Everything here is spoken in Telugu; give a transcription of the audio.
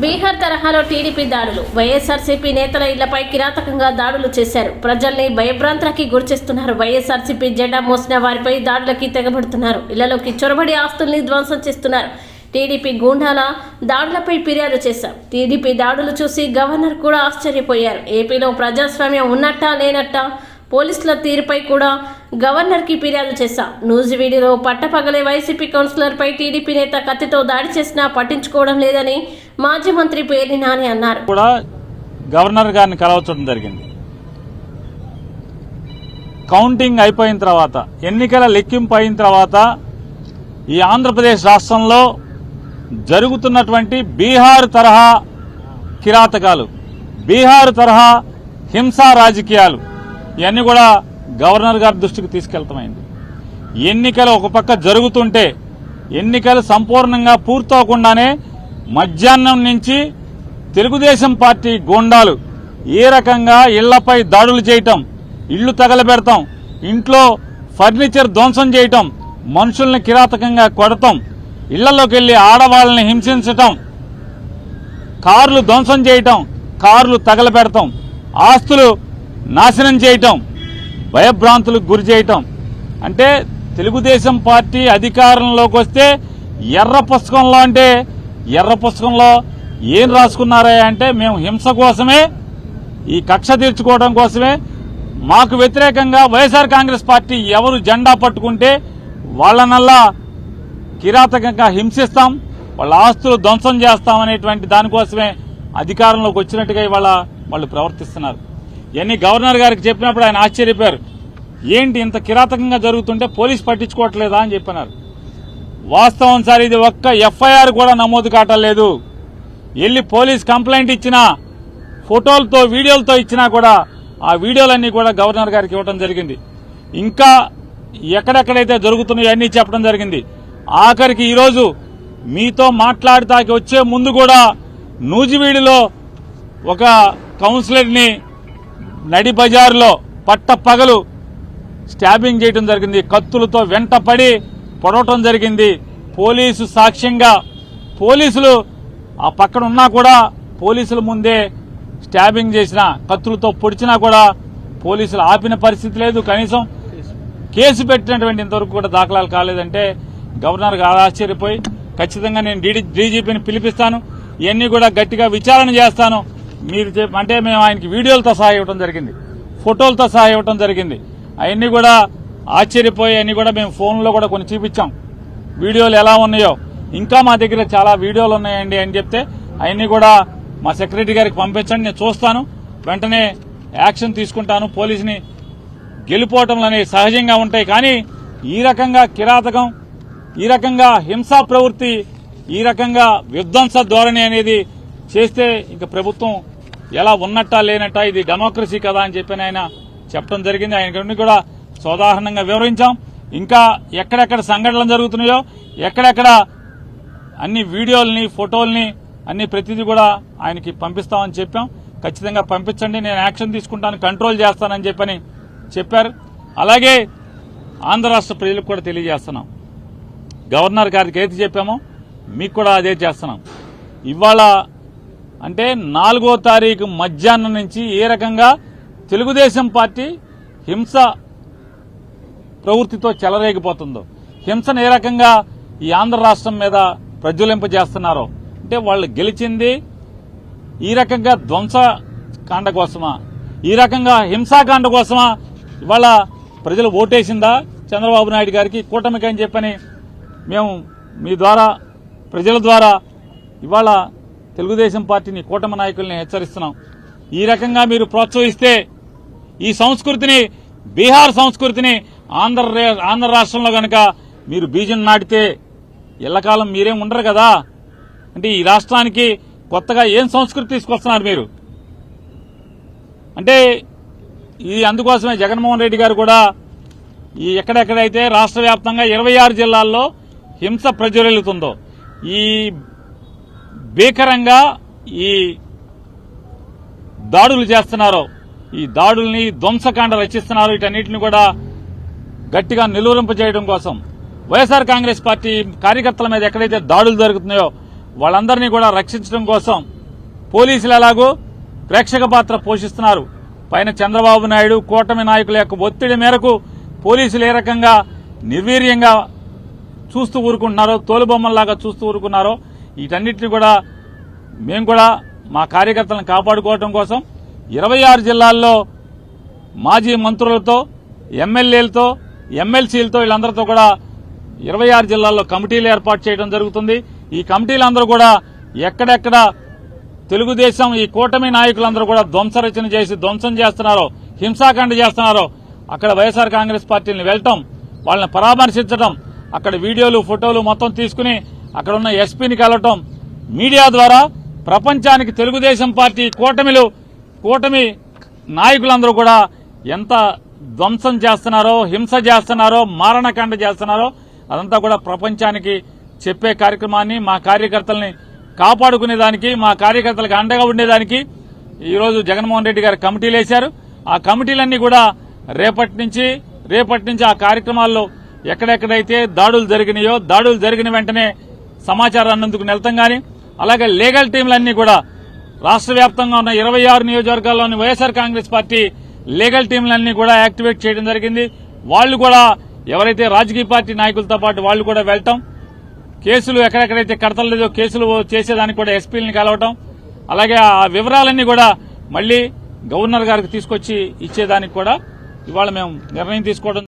బీహార్ తరహాలో టీడీపీ దాడులు. వైఎస్ఆర్సీపీ నేతల ఇళ్ళపై కిరాతకంగా దాడులు చేశారు. ప్రజల్ని భయభ్రాంతులకి గురిచేస్తున్నారు వైఎస్ఆర్సీపీ జెండా మోసిన వారిపై దాడులకి తెగబడుతున్నారు. ఇళ్ళలోకి చొరబడి ఆస్తుల్ని ధ్వంసం చేస్తున్నారు. టీడీపీ గూండాల దాడులపై ఫిర్యాదు చేశారు. టీడీపీ దాడులు చూసి గవర్నర్ కూడా ఆశ్చర్యపోయారు. ఏపీలో ప్రజాస్వామ్యం ఉన్నట్టా లేనట్టా పోలీసుల తీరుపై కూడా గవర్నర్కి ఫిర్యాదు చేశాం. నూజివీడిలో పట్టపగలే వైసీపీ కౌన్సిలర్పై టీడీపీ నేత కత్తితో దాడి చేసినా పట్టించుకోవడం లేదని మాజీ మంత్రి పేర్ని నాని అన్నారు. కూడా గవర్నర్ గారిని కలవచ్చడం జరిగింది. కౌంటింగ్ అయిపోయిన తర్వాత ఎన్నికల లెక్కింపు అయిన తర్వాత ఈ ఆంధ్రప్రదేశ్ రాష్ట్రంలో జరుగుతున్నటువంటి బీహార్ తరహా కిరాతకాలు బీహార్ తరహా హింసా రాజకీయాలు ఇవన్నీ కూడా గవర్నర్ గారి దృష్టికి తీసుకెళ్తామైంది. ఎన్నికలు ఒక పక్క జరుగుతుంటే ఎన్నికలు సంపూర్ణంగా పూర్తవకుండానే మధ్యాహ్నం నుంచి తెలుగుదేశం పార్టీ గూండాలు ఏ రకంగా ఇళ్ళపై దాడులు చేయటం ఇళ్ళు తగలబెడతాం ఇంట్లో ఫర్నిచర్ ధ్వంసం చేయటం మనుషుల్ని కిరాతకంగా కొడతాం ఇళ్ళలోకి వెళ్ళి ఆడవాళ్ళని హింసించటం కార్లు ధ్వంసం చేయటం కార్లు తగలబెడతాం ఆస్తులు నాశనం చేయటం భయభ్రాంతులకు గురి చేయటం. అంటే తెలుగుదేశం పార్టీ అధికారంలోకి వస్తే ఎర్ర పుస్తకంలో అంటే ఎర్ర పుస్తకంలో ఏం రాసుకున్నారా అంటే మేము హింస కోసమే ఈ కక్ష తీర్చుకోవడం కోసమే. మాకు వ్యతిరేకంగా వైఎస్ఆర్ కాంగ్రెస్ పార్టీ ఎవరు జెండా పట్టుకుంటే వాళ్ళనల్లా కిరాతకంగా హింసిస్తాం వాళ్ళ ఆస్తులు ధ్వంసం చేస్తాం అనేటువంటి దానికోసమే అధికారంలోకి వచ్చినట్టుగా ఇవాళ వాళ్ళు ప్రవర్తిస్తున్నారు. ఇవన్నీ గవర్నర్ గారికి చెప్పినప్పుడు ఆయన ఆశ్చర్యపోయారు. ఏంటి ఇంత కిరాతకంగా జరుగుతుంటే పోలీస్ పట్టించుకోవట్లేదా అని చెప్పినారు వాస్తవం సార్ ఇది ఒక్క ఎఫ్ఐఆర్ కూడా నమోదు కావటలేదు వెళ్ళి పోలీస్ కంప్లైంట్ ఇచ్చినా ఫోటోలతో వీడియోలతో ఇచ్చినా కూడా ఆ వీడియోలన్నీ కూడా గవర్నర్ గారికి ఇవ్వడం జరిగింది. ఇంకా ఎక్కడెక్కడైతే జరుగుతున్నాయో అన్నీ చెప్పడం జరిగింది. ఆఖరికి ఈరోజు మీతో మాట్లాడటానికి వచ్చే ముందు కూడా నూజివీడిలో ఒక కౌన్సిలర్ని నడి బజార్లో పట్ట పగలు స్టాబింగ్ చేయడం జరిగింది. కత్తులతో వెంటపడి పొడవటం జరిగింది. పోలీసు సాక్ష్యంగా పోలీసులు ఆ పక్కన ఉన్నా కూడా పోలీసుల ముందే స్టాబింగ్ చేసిన కత్తులతో పొడిచినా కూడా పోలీసులు ఆపిన పరిస్థితి లేదు. కనీసం కేసు పెట్టినటువంటి ఇంతవరకు కూడా దాఖలాలు కాలేదంటే గవర్నర్ గారు ఆశ్చర్యపోయి ఖచ్చితంగా నేను డీజీపీని పిలిపిస్తాను. ఇవన్నీ కూడా గట్టిగా విచారణ చేస్తాను. మీరు అంటే మేము ఆయనకి వీడియోలతో సహా ఇవ్వడం జరిగింది. ఫోటోలతో సహా ఇవ్వడం జరిగింది. అవన్నీ కూడా ఆశ్చర్యపోయాయని కూడా మేము ఫోన్లో కూడా కొన్ని చూపించాం. వీడియోలు ఎలా ఉన్నాయో. ఇంకా మా దగ్గర చాలా వీడియోలు ఉన్నాయండి అని చెప్తే అవన్నీ కూడా మా సెక్రటరీ గారికి పంపించండి నేను చూస్తాను. వెంటనే యాక్షన్ తీసుకుంటాను. పోలీసుని గెలిపోవటంలు అనేవి సహజంగా ఉంటాయి. కానీ ఈ రకంగా కిరాతకం ఈ రకంగా హింసా ప్రవృత్తి ఈ రకంగా విధ్వంస ధోరణి అనేది చేస్తే ఇంకా ప్రభుత్వం ఎలా ఉన్నట్టా లేనట్టా ఇది డెమోక్రసీ కదా అని చెప్పి ఆయన చెప్పడం జరిగింది. ఆయన కూడా సోదాహరణంగా వివరించాం. ఇంకా ఎక్కడెక్కడ సంఘటనలు జరుగుతున్నాయో ఎక్కడెక్కడ అన్ని వీడియోల్ని ఫోటోల్ని అన్ని ప్రతిదీ కూడా ఆయనకి పంపిస్తామని చెప్పాం. ఖచ్చితంగా పంపించండి నేను యాక్షన్ తీసుకుంటాను కంట్రోల్ చేస్తానని చెప్పని చెప్పారు. అలాగే ఆంధ్ర రాష్ట్ర ప్రజలకు కూడా తెలియజేస్తున్నాం. గవర్నర్ గారికి ఏది చెప్పామో మీకు కూడా అదే చేస్తున్నాం. ఇవాళ అంటే నాలుగో తారీఖు మధ్యాహ్నం నుంచి ఏ రకంగా తెలుగుదేశం పార్టీ హింస ప్రవృత్తితో చెలరేగిపోతుందో. హింసను ఏ రకంగా ఈ ఆంధ్ర రాష్ట్రం మీద ప్రజ్వలింపజేస్తున్నారో. అంటే వాళ్ళు గెలిచింది ఈ రకంగా ధ్వంస కాండ కోసమా? ఈ రకంగా హింసాకాండ కోసమా? ఇవాళ ప్రజలు ఓటేసిందా? చంద్రబాబు నాయుడు గారికి కూటమికి అని చెప్పని మేము మీ ద్వారా ప్రజల ద్వారా ఇవాళ తెలుగుదేశం పార్టీని కూటమి నాయకుల్ని హెచ్చరిస్తున్నాం. ఈ రకంగా మీరు ప్రోత్సహిస్తే ఈ సంస్కృతిని బీహార్ సంస్కృతిని ఆంధ్ర ఆంధ్ర రాష్ట్రంలో కనుక మీరు బీజం నాటితే ఎల్లకాలం మీరేం ఉండరు కదా? అంటే ఈ రాష్ట్రానికి కొత్తగా ఏం సంస్కృతి తీసుకొస్తున్నారు మీరు? అంటే ఇది అందుకోసమే జగన్మోహన్ రెడ్డి గారు కూడా ఈ ఎక్కడెక్కడైతే రాష్ట్ర వ్యాప్తంగా ఇరవై ఆరు జిల్లాల్లో హింస ప్రజ్వలిల్లుతుందో ఈ భీకరంగా ఈ దాడులు చేస్తున్నారో ఈ దాడుల్ని ధ్వంసకాండ రచిస్తున్నారు వీటన్నిటిని కూడా గట్టిగా నిలువరింపజేయడం కోసం వైఎస్ఆర్ కాంగ్రెస్ పార్టీ కార్యకర్తల మీద ఎక్కడైతే దాడులు జరుగుతున్నాయో వాళ్ళందరినీ కూడా రక్షించడం కోసం పోలీసులు ఎలాగో ప్రేక్షక పాత్ర పోషిస్తున్నారు. పైన చంద్రబాబు నాయుడు కూటమి నాయకుల యొక్క ఒత్తిడి మేరకు పోలీసులు ఏ రకంగా నిర్వీర్యంగా చూస్తూ ఊరుకుంటున్నారో తోలుబొమ్మల్లాగా చూస్తూ ఊరుకున్నారో వీటన్నిటిని కూడా మేము కూడా మా కార్యకర్తలను కాపాడుకోవడం కోసం ఇరవై ఆరు జిల్లాల్లో మాజీ మంత్రులతో ఎమ్మెల్యేలతో ఎమ్మెల్సీలతో వీళ్ళందరితో కూడా ఇరవై ఆరు జిల్లాల్లో కమిటీలు ఏర్పాటు చేయడం జరుగుతుంది. ఈ కమిటీలందరూ కూడా ఎక్కడెక్కడ తెలుగుదేశం ఈ కూటమి నాయకులందరూ కూడా ధ్వంసరచన చేసి ధ్వంసం చేస్తున్నారో హింసాకాండ చేస్తున్నారో అక్కడ వైఎస్ఆర్ కాంగ్రెస్ పార్టీని వెళ్ళటం వాళ్ళని పరామర్శించడం అక్కడ వీడియోలు ఫోటోలు మొత్తం తీసుకుని అక్కడ ఉన్న ఎస్పీని కలవటం మీడియా ద్వారా ప్రపంచానికి తెలుగుదేశం పార్టీ కూటమిలు కూటమి నాయకులందరూ కూడా ఎంత ధ్వంసం చేస్తున్నారో హింస చేస్తున్నారో మారణకాండ చేస్తున్నారో అదంతా కూడా ప్రపంచానికి చెప్పే కార్యక్రమాన్ని మా కార్యకర్తల్ని కాపాడుకునేదానికి మా కార్యకర్తలకు అండగా ఉండేదానికి ఈరోజు జగన్మోహన్ రెడ్డి గారు కమిటీలు వేశారు. ఆ కమిటీలన్నీ కూడా రేపటి నుంచి రేపటి నుంచి ఆ కార్యక్రమాల్లో ఎక్కడెక్కడైతే దాడులు జరిగినాయో దాడులు జరిగిన వెంటనే సమాచారం అన్నందుకు నిలతం గాని అలాగే లీగల్ టీంలన్నీ కూడా రాష్ట్ర వ్యాప్తంగా ఉన్న ఇరవై ఆరు నియోజకవర్గాల్లోని వైఎస్ఆర్ కాంగ్రెస్ పార్టీ లీగల్ టీంలన్నీ కూడా యాక్టివేట్ చేయడం జరిగింది. వాళ్ళు కూడా ఎవరైతే రాజకీయ పార్టీ నాయకులతో పాటు వాళ్ళు కూడా వెళ్తాం. కేసులు ఎక్కడెక్కడైతే కడతలేదో కేసులు చేసేదానికి కూడా ఎస్పీలని కలవటం. అలాగే ఆ వివరాలన్నీ కూడా మళ్ళీ గవర్నర్ గారికి తీసుకొచ్చి ఇచ్చేదానికి కూడా ఇవాళ మేము నిర్ణయం తీసుకోవడం